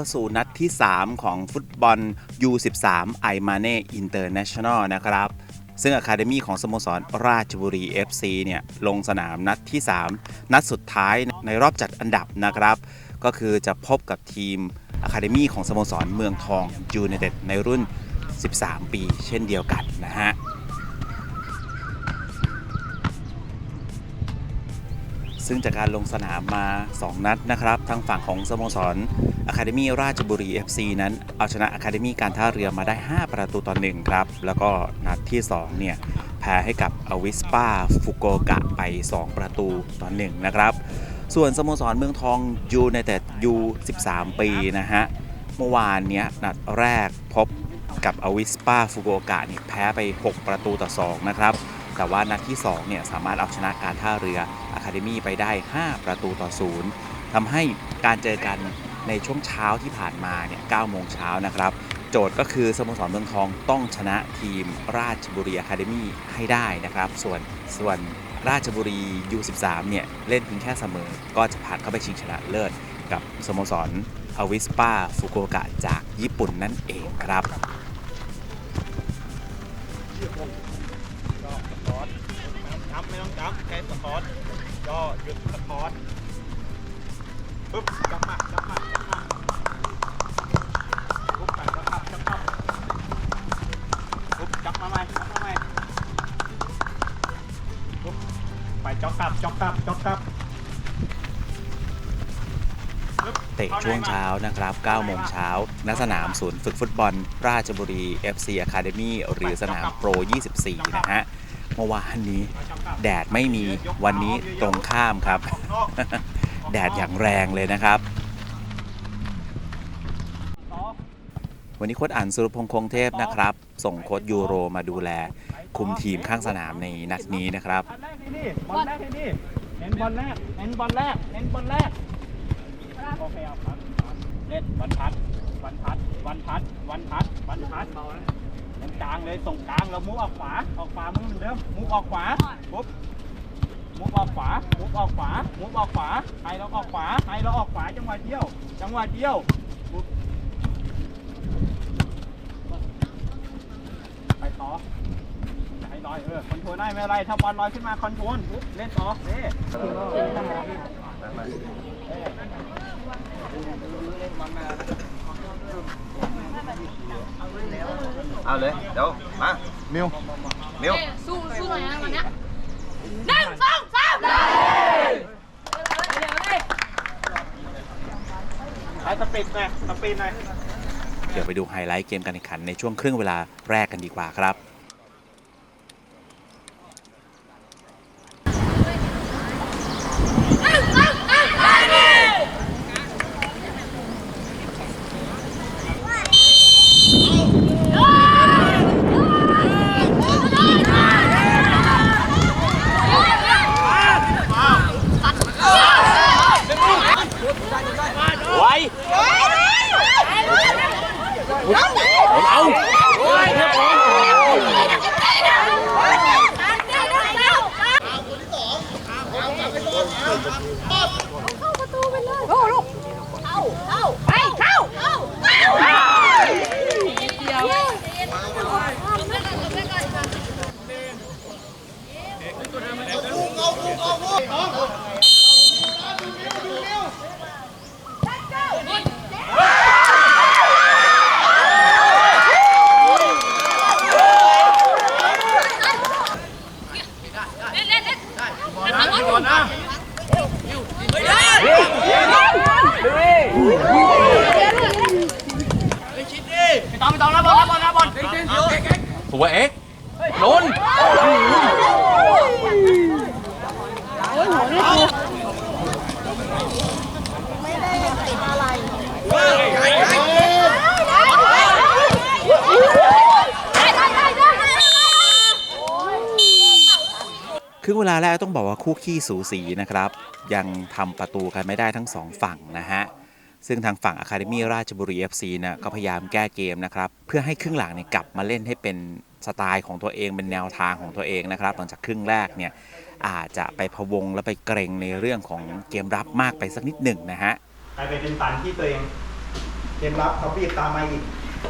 เข้าสู่นัดที่ 3 ของฟุตบอล U13 ไอมาเน่อินเตอร์เนชั่นแนลนะครับ ซึ่งอะคาเดมีของสโมสรราชบุรี FC เนี่ยลงสนามนัดที่ 3 นัดสุดท้ายในรอบจัดอันดับนะครับ ก็คือจะพบกับทีมอะคาเดมีของสโมสรเมืองทองยูไนเต็ดในรุ่น 13 ปี เช่นเดียวกันนะฮะ ซึ่งจากการลงสนามมา 2 นัดนะครับ ทางฝั่งของสโมสรอะคาเดมีราชบุรี FC นั้น เอาชนะอะคาเดมีการท่าเรือมาได้ 5 ประตูต่อ1ครับ แล้วก็นัดที่ 2 เนี่ย แพ้ให้กับอวิสปาฟุโกกะไป 2 ประตูต่อ1นะครับ ส่วนสโมสรเมืองทองยูในแต่ยู13 ปีนะฮะ เมื่อวานเนี้ยนัดแรกพบกับอวิสปาฟุโกกะนี่แพ้ไป 6 ประตูต่อ 2 นะครับ แต่ว่านัดที่2เนี่ยสามารถเอาชนะการท่าเรืออะคาเดมีไปได้ 5 ประตูต่อ0ทำให้การเจอกันในช่วงเช้าที่ผ่านมาเนี่ย9โมงเช้านะครับ โจทย์ก็คือสโมสรเมืองทองต้องชนะทีมราชบุรีอะคาเดมีให้ได้นะครับ ส่วนส่วนราชบุรี U13 เนี่ยเล่นเพียงแค่เสมอ ก็จะผ่านเข้าไปชิงชนะเลิศกับสโมสรอวิสปาฟุกุโอกะจากญี่ปุ่นนั่นเองครับ จับไม่ต้องจับแค่สปอร์ตก็หยุดสปอร์ตปึ๊บจับมาจับมาจับมาปุ๊บไปจับมาจับมาปุ๊บจับมาใหม่จับมาใหม่ปุ๊บไปจ็อกกลับจ็อกกลับจ็อกกลับปึ๊บเตะช่วงเช้านะครับ9โมงเช้าณสนามศูนย์ฝึกฟุตบอล ราชบุรี FC Academy หรือสนามโปร 24 นะฮะเมื่อวานนี้ แดดไม่มีวันนี้ตรงข้ามครับ แดดอย่างแรงเลยนะครับ วันนี้โค้ชอั๋นสุรพงษ์คงเทพนะครับ ส่งโค้ชยูโรมาดูแล คุมทีมข้างสนามในนัดนี้นะครับบอลแรกนี่บอลแรกนี่เน้นบอลแรกเน้นบอลแรกเน้นบอลแรกโอเคเอาครับเล่นวันพัดวันพัดวันพัดวันพัดวันพัดเล่น กลางเลยส่งกลางแล้วมุกออกขวาออกขวาเหมือนเดิมมุกออกขวาปุ๊บมุกออกขวามุกออกขวามุกออกขวาใครเราออกขวาใครเราออกขวาจังหวะเดียว จังหวะเดียวปุ๊บไปต่อให้ลอยเออคอนโทรลได้ไม่เป็นไรถ้าบอลลอยขึ้นมาคอนโทรลปุ๊บเล่นต่อเน่ เอาเลย เดี๋ยว มา มิวมิวสู้สู้หน่อยนะวันเนี้ยหนึ่งสองสามเลยใช้สปีดหน่อยสปีดหน่อย เดี๋ยวไปดูไฮไลท์เกมการแข่งขันในช่วงครึ่งเวลาแรกกันดีกว่าครับ หนึ่งสองสามเลย เข้าประตูไปเลยโอ้ลูกเข้าเข้าไปเข้าเข้าเดี๋ยว เล่นเล่นเล่นบอลนะ ไม่ต้องไม่ต้องนะบอลนะบอลนะบอลหัวเอ็กนนได้ได้ได้ได้ครึ่งเวลาแรกต้องบอกว่าคู่ขี้สูสีนะครับ ยังทำประตูกันไม่ได้ทั้งสองฝั่งนะฮะ ซึ่งทางฝั่งอะคาเดมีราชบุรี FC นะก็พยายามแก้เกมนะครับ เพื่อให้ครึ่งหลังเนี่ยกลับมาเล่นให้เป็นสไตล์ของตัวเองเป็นแนวทางของตัวเองนะครับ หลังจากครึ่งแรกเนี่ยอาจจะไปพะวงและไปเกรงในเรื่องของเกมรับมากไปสักนิดหนึ่งนะฮะกลายเป็นตันที่ตัวเองเกมรับเขาบีบตามมาอีก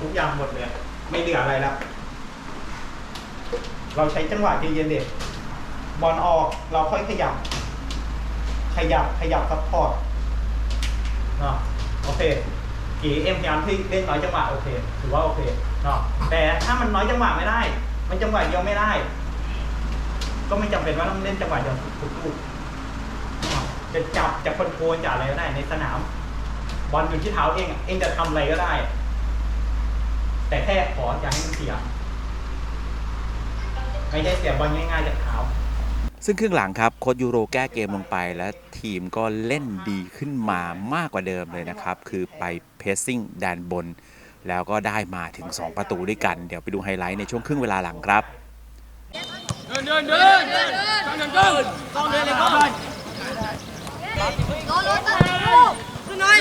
ทุกอย่างหมดเลย ไม่เหลืออะไรแล้วเราใช้จังหวะเย็นๆเด็กบอลออกเราค่อยขยับ ขยับขยับซัพพอร์ตเนาะ โอเคกี่เอ็มพยายามที่เล่นน้อยจังหวะโอเค ถือว่าโอเคเนาะแต่ถ้ามันน้อยจังหวะไม่ได้ มันจังหวะเดียวไม่ได้ ก็ไม่จำเป็นว่าต้องเล่นจังหวะเดียวทุกลูกเนาะจะจับจะคอนโทรลจะอะไรก็ได้ในสนาม บอลอยู่ที่เท้าเองเองจะทำอะไรก็ได้ แต่แค่ขออย่าให้มันเสียไม่ใช่เสียบอลง่ายๆจากเท้า ซึ่งครึ่งหลังครับโค้ชยูโรแก้เกมลงไป และทีมก็เล่นดีขึ้นมามากกว่าเดิมเลยนะครับ คือไปเพสซิ่งแดนบน แล้วก็ได้มาถึง 2 ประตูด้วยกัน เดี๋ยวไปดูไฮไลท์ในช่วงครึ่งเวลาหลังครับโดนรถตัดลูกขึ้นหน่อย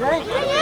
เว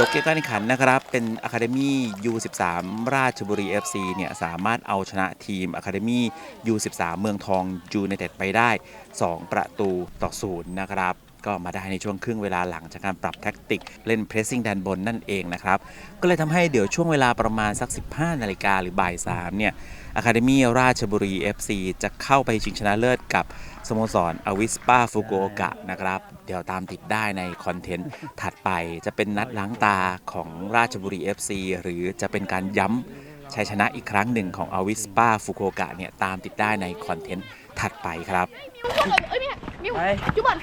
จบเกมการแข่งขันนะครับ เป็น Academy U13 ราชบุรี FC เนี่ยสามารถเอาชนะทีม Academy U13 เมืองทองยูไนเต็ดไปได้ 2 ประตูต่อศูนย์นะครับ ก็มาได้ในช่วงครึ่งเวลาหลังจากการปรับแท็กติกเล่นเพรสซิ่งแดนบนนั่นเองนะครับ ก็เลยทำให้เดี๋ยวช่วงเวลาประมาณสัก 15 นาฬิกาหรือบ่าย3เนี่ย Academy ราชบุรี FC จะเข้าไปชิงชนะเลิศกับสโมสรอวิสปาฟุกุโอกะนะครับ เดี๋ยวตามติดได้ในคอนเทนต์ถัดไปจะเป็นนัดล้างตาของราชบุรี FC หรือจะเป็นการย้ำชัยชนะอีกครั้งหนึ่งของอวิสปาฟุกุโอกะเนี่ยตามติดได้ในคอนเทนต์ถัดไปครับเอ้ยไม่มิวจุบัน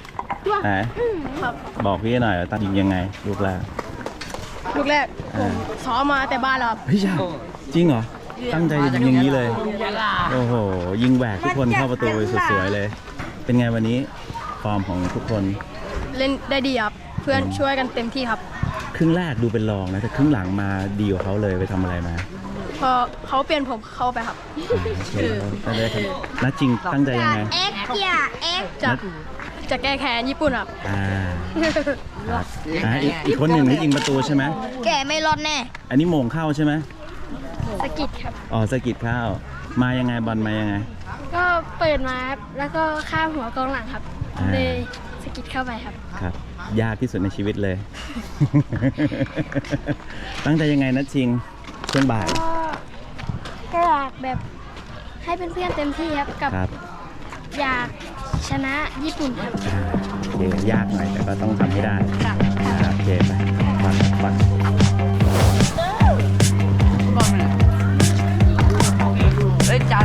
จุบันบอกพี่หน่อยว่าตั้งยิงยังไง ลูกแรกลูกแรกผมซ้อมมาแต่บ้านเราครับพี่ชาจริงเหรอ ตั้งใจจะยิงอย่างนี้เลย โอ้โห ยิงแหวกทุกคนเข้าประตูสวยๆเลย เป็นไงวันนี้ฟอร์มของทุกคน เล่นได้ดีครับ เพื่อนช่วยกันเต็มที่ครับ ครึ่งแรกดูเป็นรองนะแต่ครึ่งหลังมาดีกว่าเขาเลยไปทำอะไรมาพอเขาเปลี่ยนผมเข้าไปครับอ่าโอเคตั้งใจครับนัดจริงตั้งใจยังไงเอ็กเกียเอ็กจะ จะแก้แค้นญี่ปุ่นครับอ่าครับอ่าอีกอีกคนหนึ่งที่ยิงประตูใช่ไหมแกไม่รอดแน่ อันนี้โมงเข้าใช่ไหมสกิดครับ อ๋อสะกิดเข้า มายังไงบอลมายังไง ก็เปิดมาครับแล้วก็ข้ามหัวกองหลังครับ อ่า เลยสกิดเข้าไปครับ ครับ ยากที่สุดในชีวิตเลย ตั้งใจยังไงนัดชิงช่วงบ่ายก็ก็อยากแบบให้เพื่อนๆเต็มที่ครับกับครับ อยาก ชนะญี่ปุ่นครับ เกมยากหน่อยแต่ก็ต้องทำให้ได้ค่ะ อ่าโอเคไปปัดปัดบกหน่อยเอ้ยจัน